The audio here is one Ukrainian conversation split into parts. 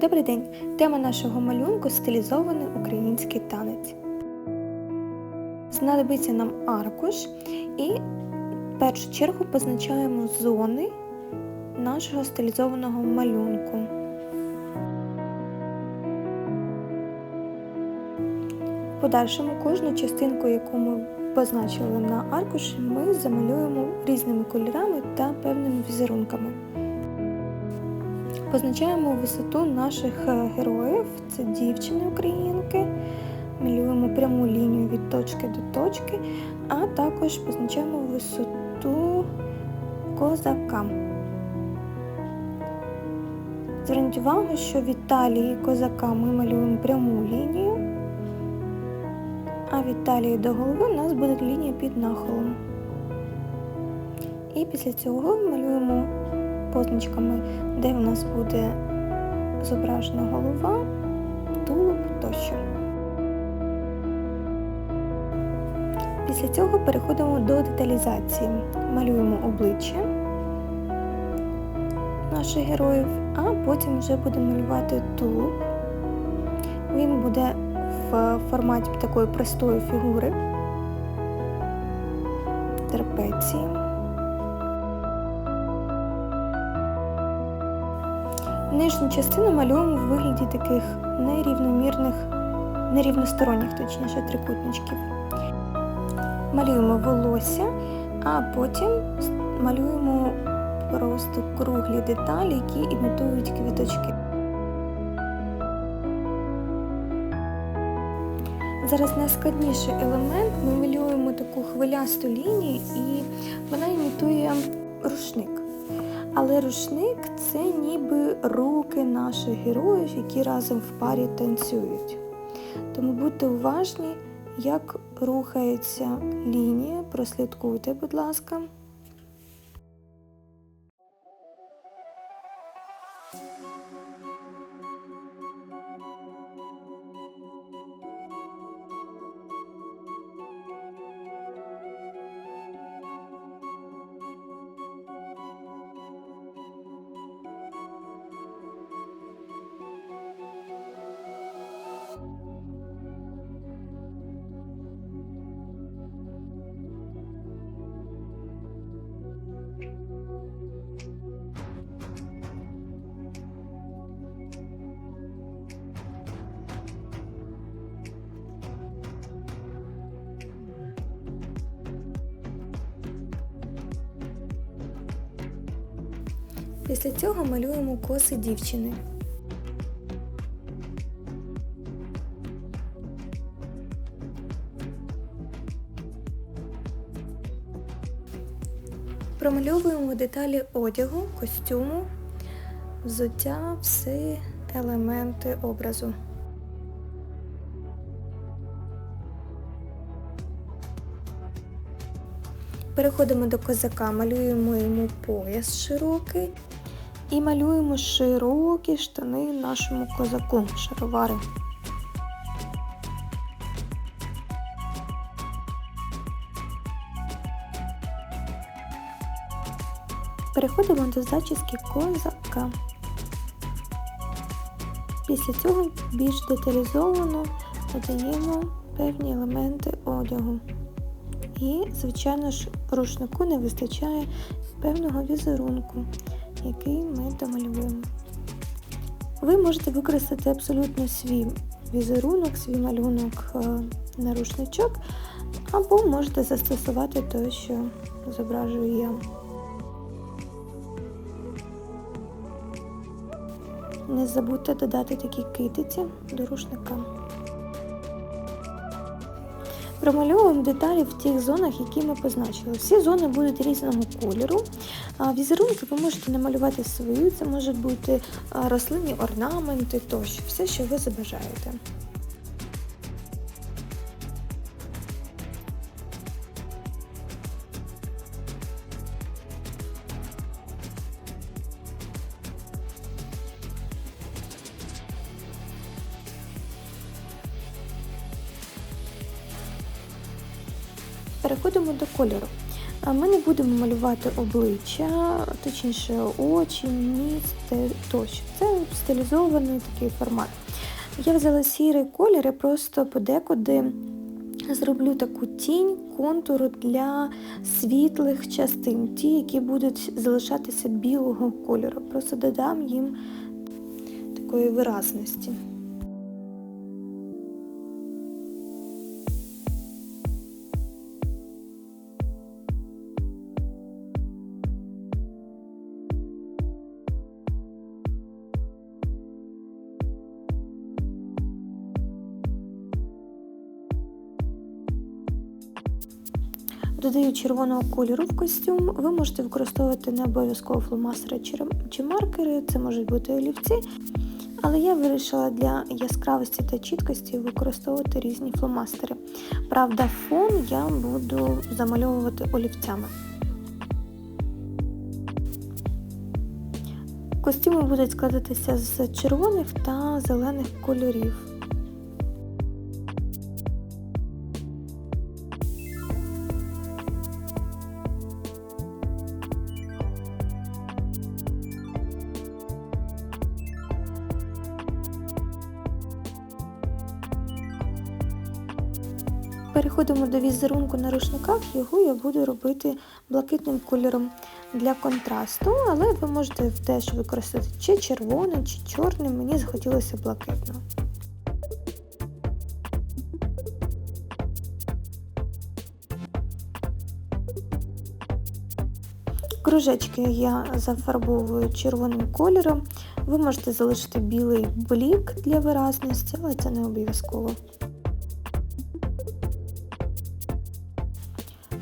Добрий день! Тема нашого малюнку стилізований український танець. Знадобиться нам аркуш і в першу чергу позначаємо зони нашого стилізованого малюнку. Подальшому кожну частинку, яку ми позначили на аркуші, ми замалюємо різними кольорами та певними візерунками. Позначаємо висоту наших е, героїв, це дівчини українки. Малюємо пряму лінію від точки до точки, а також позначаємо висоту козака. Зверніть увагу, що від талії козака ми малюємо пряму лінію, а від талії до голови у нас буде лінія під нахилом. І після цього малюємо позначками, де у нас буде зображена голова, тулуб тощо. Після цього переходимо до деталізації. Малюємо обличчя наших героїв, а потім вже будемо малювати тулуб. Він буде в форматі такої простої фігури, трапеції. Нижню частину малюємо в вигляді таких нерівномірних, нерівносторонніх, точніше, трикутничків. Малюємо волосся, а потім малюємо просто круглі деталі, які імітують квіточки. Зараз найскладніший елемент ми малюємо таку хвилясту лінію і вона імітує рушник. Але рушник це ніби руки наших героїв, які разом в парі танцюють. Тому будьте уважні, як рухається лінія, прослідкуйте, будь ласка. Після цього малюємо коси дівчини. Промальовуємо деталі одягу, костюму, взуття, всі елементи образу. Переходимо до козака, малюємо йому пояс широкий і малюємо широкі штани нашому козаку, шаровари. Переходимо до зачіски козака. Після цього більш деталізовано додаємо певні елементи одягу. І, звичайно ж, рушнику не вистачає певного візерунку, який ми домалюємо. Ви можете використати абсолютно свій візерунок, свій малюнок е, на рушничок, або можете застосувати той, що зображую я. Не забудьте додати такі китиці до рушника. Промальовуємо деталі в тих зонах, які ми позначили. Всі зони будуть різного кольору. Візерунки ви можете намалювати свою, це можуть бути рослинні орнаменти тощо, все, що ви забажаєте. Переходимо до кольору. Ми не будемо малювати обличчя, точніше очі, ніс тощо. Це стилізований такий формат. Я взяла сірий колір і просто подекуди зроблю таку тінь контуру для світлих частин, ті, які будуть залишатися білого кольору. Просто додам їм такої виразності. Додаю червоного кольору в костюм. Ви можете використовувати не обов'язково фломастери чи маркери, це можуть бути олівці. Але я вирішила для яскравості та чіткості використовувати різні фломастери. Правда, фон я буду замальовувати олівцями. Костюми будуть складатися з червоних та зелених кольорів. Переходимо до візерунку на рушниках, його я буду робити блакитним кольором для контрасту, але ви можете теж використати чи червоним, чи чорним, мені захотілося блакитно. Кружечки я зафарбовую червоним кольором. Ви можете залишити білий блік для виразності, але це не обов'язково.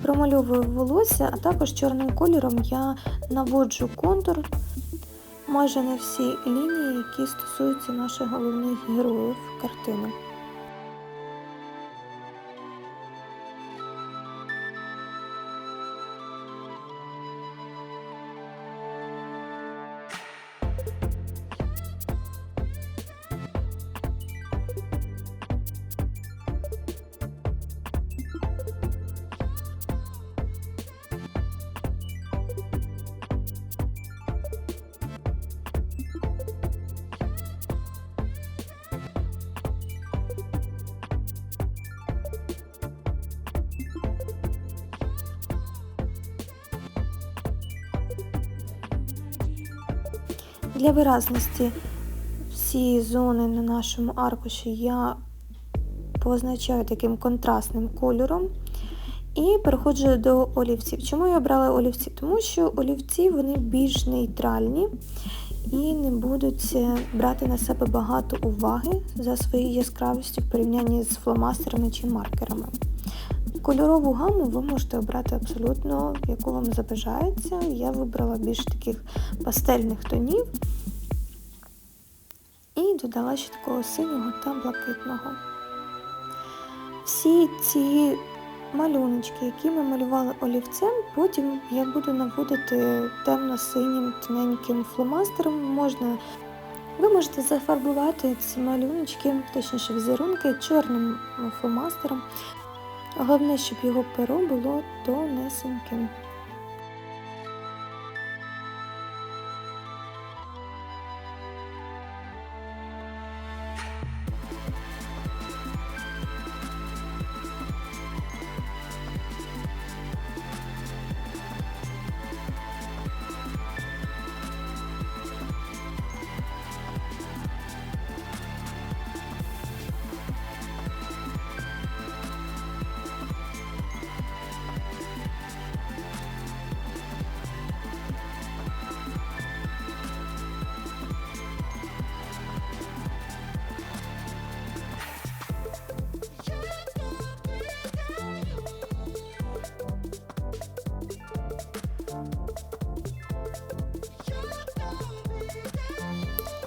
Промальовую волосся, а також чорним кольором я наводжу контур майже на всі лінії, які стосуються наших головних героїв картини. Для виразності всі зони на нашому аркуші я позначаю таким контрастним кольором. І переходжу до олівців. Чому я обрала олівці? Тому що олівці вони більш нейтральні і не будуть е, брати на себе багато уваги за своєю яскравістю в порівнянні з фломастерами чи маркерами. Кольорову гаму ви можете обрати абсолютно, яку вам забажається. Я вибрала більш таких пастельних тонів додала ще такого синього та блакитного. Всі ці малюночки, які ми малювали олівцем, потім я буду наводити темно-синім тоненьким фломастером. Можна ви можете зафарбувати ці малюночки, точніше візерунки, чорним фломастером. Головне, щоб його перо було тонесеньким.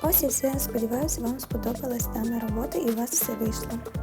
Ось і все. Сподіваюся, вам сподобалась дана робота і у вас все вийшло.